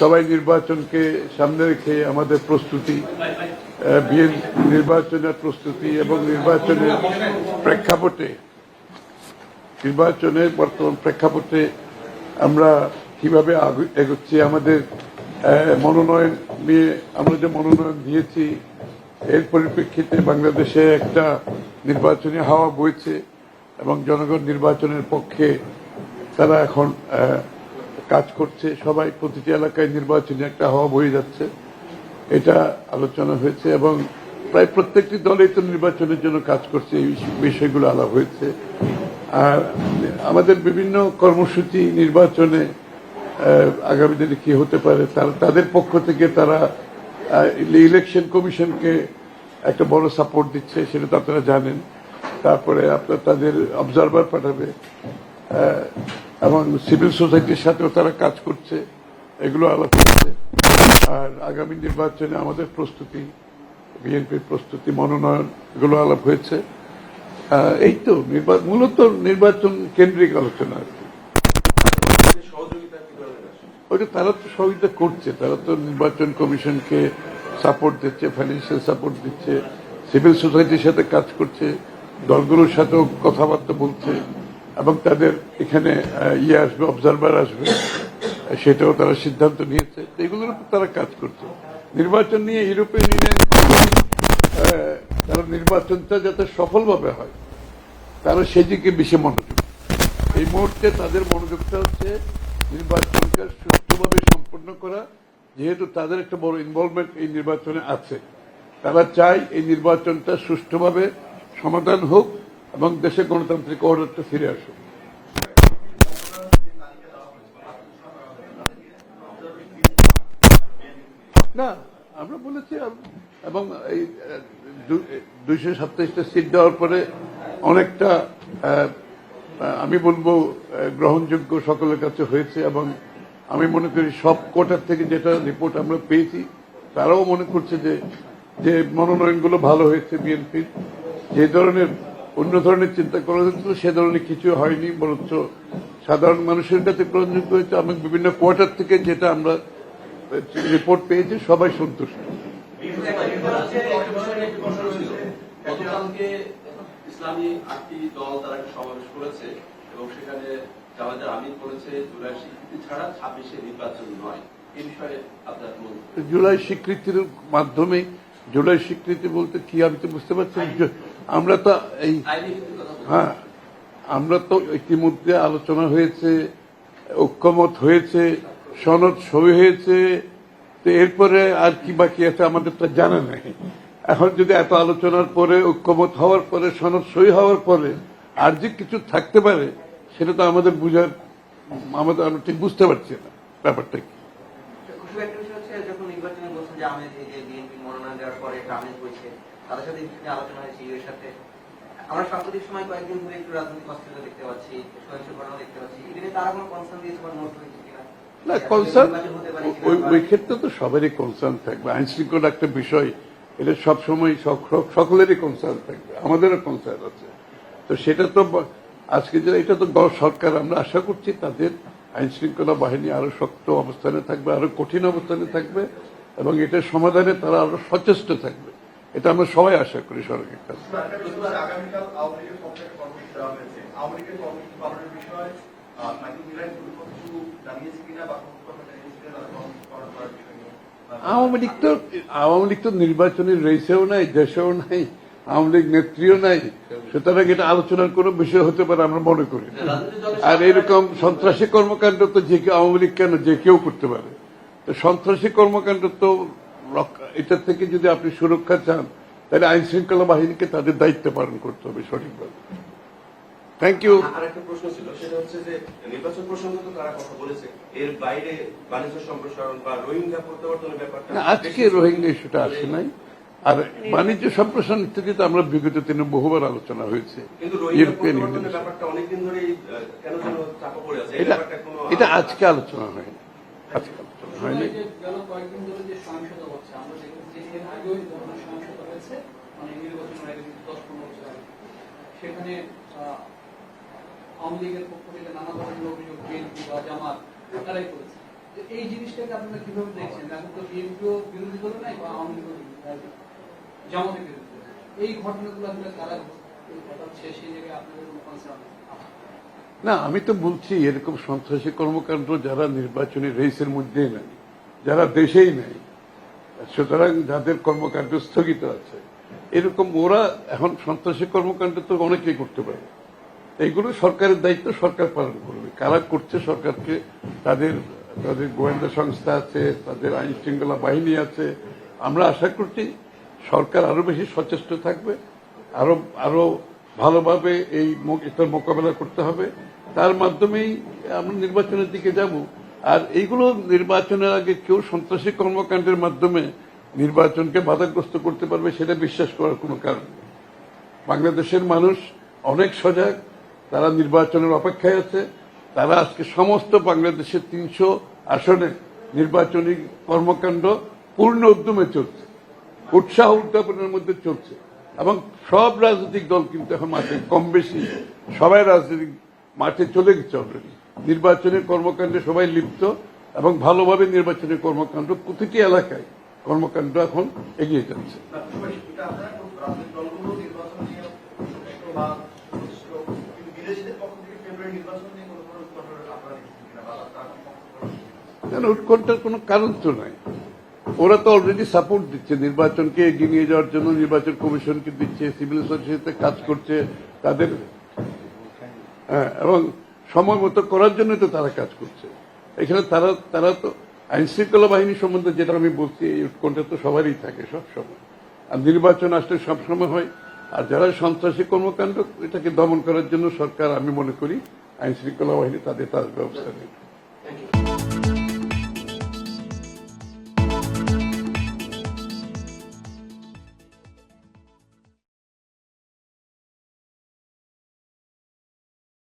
সবাই নির্বাচনকে সামনে রেখে আমাদের প্রস্তুতি নির্বাচনের প্রস্তুতি এবং নির্বাচনের প্রেক্ষাপটে, নির্বাচনের বর্তমান প্রেক্ষাপটে আমরা কীভাবে এগোচ্ছি, আমাদের মনোনয়ন নিয়ে, আমরা যে মনোনয়ন দিয়েছি, এর পরিপ্রেক্ষিতে বাংলাদেশে একটা নির্বাচনী হাওয়া বইছে এবং জনগণ নির্বাচনের পক্ষে তারা এখন কাজ করছে, সবাই প্রতিটি এলাকায় নির্বাচনী একটা হওয়া বয়ে যাচ্ছে। এটা আলোচনা হয়েছে এবং প্রায় প্রত্যেকটি দলই তো নির্বাচনের জন্য কাজ করছে, এই বিষয়গুলো আলাপ হয়েছে। আর আমাদের বিভিন্ন কর্মসূচি নির্বাচনে আগামী দিনে কি হতে পারে তাদের পক্ষ থেকে তারা ইলেকশন কমিশনকে একটা বড় সাপোর্ট দিচ্ছে, সেটা তো আপনারা জানেন। তারপরে আপনার তাদের অবজারভার পাঠাবে। এবং সিভিল সোসাইটির সাথেও তারা কাজ করছে। এগুলো আলাপ হচ্ছে আর আগামী নির্বাচনে আমাদের প্রস্তুতি, বিএনপির প্রস্তুতি, মনোনয়ন, এগুলো আলাপ হয়েছে। এই তো মূলত নির্বাচন কেন্দ্রিক আলোচনা আর কি। ওইটা তারা তো সহযোগিতা করছে, তারা তো নির্বাচন কমিশনকে সাপোর্ট দিচ্ছে ফাইন্যান্সিয়াল সাপোর্ট দিচ্ছে সিভিল সোসাইটির সাথে কাজ করছে, দলগুলোর সাথেও কথাবার্তা বলছে। এবং তাদের এখানে ইয়ে আসবে অবজারভার আসবে সেটাও তারা সিদ্ধান্ত নিয়েছে। এগুলোর উপর তারা কাজ করছে। নির্বাচন নিয়ে ইউরোপিয়ান ইউনিয়ন তারা নির্বাচনটা যাতে সফলভাবে হয়, তারা সেদিকে বেশি মনোযোগ। এই মুহূর্তে তাদের মনোযোগটা হচ্ছে নির্বাচনকে সুষ্ঠুভাবে সম্পন্ন করা, যেহেতু তাদের একটা বড় ইনভলভমেন্ট এই নির্বাচনে আছে। তারা চায় এই নির্বাচনটা সুষ্ঠুভাবে সমাধান হোক এবং দেশে গণতান্ত্রিক অর্ডারটা ফিরে আসুক। না, আমরা বলেছি, এবং এই দুইশো সাতাইশটা সিট দেওয়ার পরে অনেকটা আমি বলব গ্রহণযোগ্য সকলের কাছে হয়েছে, এবং আমি মনে করি সব কোটার থেকে যেটা রিপোর্ট আমরা পেয়েছি, তারাও মনে করছে যে যে মনোনয়নগুলো ভালো হয়েছে বিএনপির, যে ধরনের অন্য ধরনের চিন্তা করা হয়েছিল সে ধরনের কিছু হয়নি বরঞ্চ সাধারণ মানুষের কাছে গ্রহণযোগ্য হয়েছে এবং বিভিন্ন কোয়ার্টার থেকে যেটা আমরা রিপোর্ট পেয়েছি সবাই সন্তুষ্ট। ইসলামী আটটি দল তারা সমাবেশ করেছে এবং সেখানে জামাতের আমির বলেছে জুলাই স্বীকৃতি ছাড়া ছাব্বিশে নির্বাচন নয়। এই বিষয়ে আপনার জুলাই স্বীকৃতির মাধ্যমে জুলাই স্বীকৃতি বলতে কি আমি তো বুঝতে পারছি আমরা তো এই। হ্যাঁ আমরা তো ইতিমধ্যে আলোচনা হয়েছে ঐক্যমত হয়েছে সনদ সই হয়েছে তো এরপরে আর কি বাকি আছে আমাদের তো জানা নেই এখন যদি এত আলোচনার পরে ঐক্যমত হওয়ার পরে সনদ সই হওয়ার পরে আর যে কিছু থাকতে পারে সেটা তো আমাদের বুঝার আমাদের আমরা ঠিক বুঝতে পারছি না ব্যাপারটা কি যখন নির্বাচনে বলছেন যে বিএনপি মনোনয়ন দেওয়ার পরে বইছে তাদের সাথে নিয়ে আলোচনা হয়েছে ইউএর সাথে। আমরা সাম্প্রতিক সময় কয়েকদিন ধরে একটু রাজনৈতিক অস্থিরতা দেখতে পাচ্ছি সহিংস ঘটনা দেখতে পাচ্ছি। এদিকে তারা কোনো কনসার্ন দিয়েছে বা নোট হয়েছে কিনা? না কনসার্ন কিনা ওই ক্ষেত্রে তো সবারই কনসার্ন থাকবে। আইন শৃঙ্খলা একটা বিষয় এটা সবসময় সক- সক- সকলেরই কনসার্ন থাকবে। আমাদেরও কনসার্ন আছে। তো সেটা তো আজকে যে এটা তো সরকার আমরা আশা করছি তাদের আইন শৃঙ্খলা বাহিনী আরও শক্ত অবস্থানে থাকবে আরও কঠিন অবস্থানে থাকবে এবং এটার সমাধানে তারা আরও সচেষ্ট থাকবে। এটা আমরা সবাই আশা করি সরকারের কাছে। আওয়ামী হয়েছে আওয়ামী লীগ তো আওয়ামী লীগ তো নির্বাচনের রেসেও নাই দেশেও নাই আওয়ামী লীগ নেত্রীও নাই। সুতরাং এটা আলোচনার কোনো বিষয় হতে পারে আমরা মনে করি আর এরকম সন্ত্রাসী কর্মকাণ্ড তো যে কেউ আওয়ামী লীগ কেন যে কেউ করতে পারে? তো সন্ত্রাসী কর্মকাণ্ড তো এটার থেকে যদি আপনি সুরক্ষা চান তাহলে আইন শৃঙ্খলা বাহিনীকে তাদের দায়িত্ব পালন করতে হবে সঠিকভাবে। থ্যাংক ইউ আর একটা প্রশ্ন ছিল সেটা হচ্ছে যে নির্বাচন প্রসঙ্গে তো তারা কথা বলেছে এর বাইরে বাণিজ্য সম্প্রসারণ বা রোহিঙ্গা প্রত্যাবর্তনের ব্যাপারটা আজকে রোহিঙ্গা ইস্যুটা আসে নাই। আর বাণিজ্য সম্প্রসারণ ইত্যাদি তো আমরা বিগত দিনে বহুবার আলোচনা হয়েছে। ইউরোপিয়ান ইউনিয়ন ব্যাপারটা অনেকদিন ধরেই আহ, কেন যেন চাপা পড়ে আছে এই এটা এটা আজকে আলোচনা হয়নি। আজকে আলোচনা হয়নি যে গেল কয়েকদিন ধরে যে সহিংসতা হচ্ছে আমরা দেখেছি যে এর আগেও এই ধরনের সহিংসতা হয়েছে মানে নির্বাচনের আগে কিন্তু দশ পনেরো বছর আগে সেখানে আওয়ামী লীগের পক্ষ থেকে নানা ধরনের অভিযোগ, বিএনপি বা জামাত, তারাই করেছে। এই জিনিসটাকে আপনারা কীভাবে দেখছেন? এখন তো বিএনপিও বিরোধী দল নাই বা আওয়ামী লীগও জামাতের বিরোধী দল। এই ঘটনাগুলো আসলে কারা ঘটাচ্ছে সেই জায়গায় আপনাদের কোনো কনসার্ন না, আমি তো বলছি, এরকম সন্ত্রাসী কর্মকাণ্ড যারা নির্বাচনী রেসের মধ্যে নাই যারা দেশেই নেই সুতরাং যাদের কর্মকাণ্ড স্থগিত আছে এরকম ওরা এখন সন্ত্রাসী কর্মকাণ্ড তো অনেকেই করতে পারে। এইগুলো সরকারের দায়িত্ব, সরকার পালন করবে। কারা করছে সরকারকে? তাদের তাদের গোয়েন্দা সংস্থা আছে, তাদের আইন শৃঙ্খলা বাহিনী আছে। আমরা আশা করছি সরকার আরও বেশি সচেষ্ট থাকবে, আরও আরও ভালোভাবে এই এটার মোকাবেলা করতে হবে। তার মাধ্যমেই আমরা নির্বাচনের দিকে যাব। আর এইগুলো নির্বাচনের আগে কেউ সন্ত্রাসী কর্মকাণ্ডের মাধ্যমে নির্বাচনকে বাধাগ্রস্ত করতে পারবে সেটা বিশ্বাস করার কোনো কারণ নেই। বাংলাদেশের মানুষ অনেক সজাগ, তারা নির্বাচনের অপেক্ষায় আছে, তারা আজকে সমস্ত বাংলাদেশের তিনশো আসনে নির্বাচনী কর্মকাণ্ড পূর্ণ উদ্যমে চলছে, উৎসাহ উদ্যাপনের মধ্যে চলছে, এবং সব রাজনৈতিক দল কিন্তু এখন মাঠে কম বেশি সবাই রাজনৈতিক মাঠে চলে গেছে অলরেডি নির্বাচনের কর্মকাণ্ডে সবাই লিপ্ত, এবং ভালোভাবে নির্বাচনের কর্মকাণ্ড প্রতিটি এলাকায় কর্মকাণ্ড এখন এগিয়ে যাচ্ছে উৎকণ্ঠার কোনো কারণ তো নাই। ওরা তো অলরেডি সাপোর্ট দিচ্ছে নির্বাচনকে এগিয়ে নিয়ে যাওয়ার জন্য নির্বাচন কমিশনকে দিচ্ছে সিভিল সোসাইটিতে কাজ করছে তাদের হ্যাঁ, এবং সময় মতো করার জন্য তো তারা কাজ করছে। এখানে তারা তারা তো আইন শৃঙ্খলা বাহিনী সম্বন্ধে যেটা আমি বলছি, এই উৎকণ্ঠা তো সবারই থাকে সবসময় আর নির্বাচন আসলে সবসময় হয়। আর যারা সন্ত্রাসী কর্মকাণ্ড, এটাকে দমন করার জন্য সরকার, আমি মনে করি আইন শৃঙ্খলা বাহিনী তাদের তার ব্যবস্থা নেবে